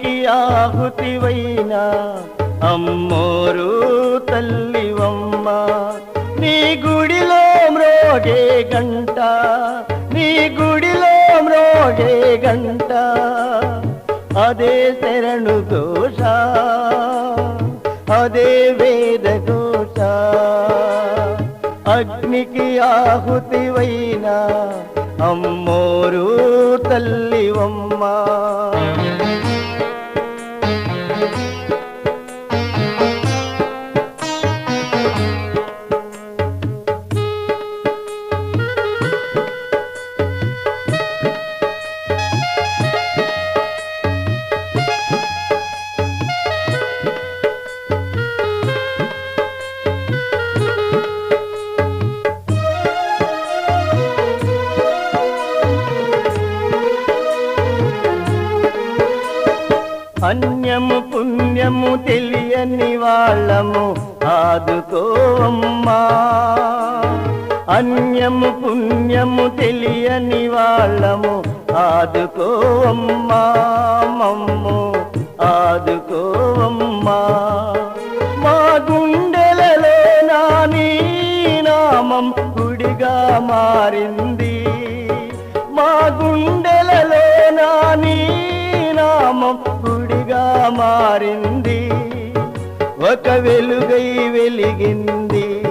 అగ్నికి ఆహుతివైనా అమ్మోరు తల్లివమ్మ నీ గుడిలో మ్రోగే గంట నీ గుడిలో మ్రోగే గంట. అదే శరణు దోష అదే వేద దోష. అగ్నికి ఆహుతివైనా అమ్మోరు తల్లివమ్మ అన్యము పుణ్యము తెలియని వాళ్ళము ఆదుకోవమ్మా అన్యము పుణ్యము తెలియని వాళ్ళము ఆదుకోవమ్మా మమ్ము ఆదుకోవమ్మా మా గుండెలలో నాని నామం గుడిగా మారింది. మా గుండెలలో నాని నామం మారింది. ఒక వెలుగై వెలిగింది.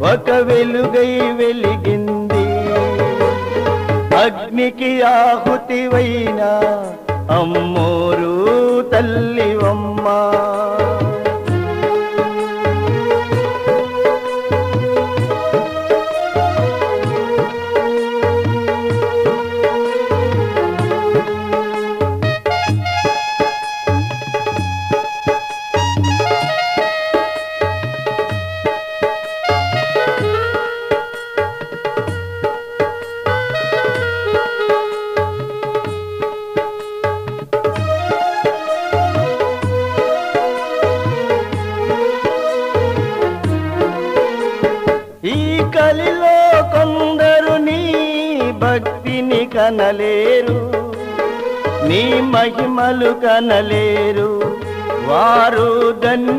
ఒక వెలుగై వెలిగింది. అగ్నికి ఆహుతివైన అమ్మోరు తల్లి గాలిలో కొందరు నీ భక్తిని కనలేరు నీ మహిమలు కనలేరు. వారు ధన్య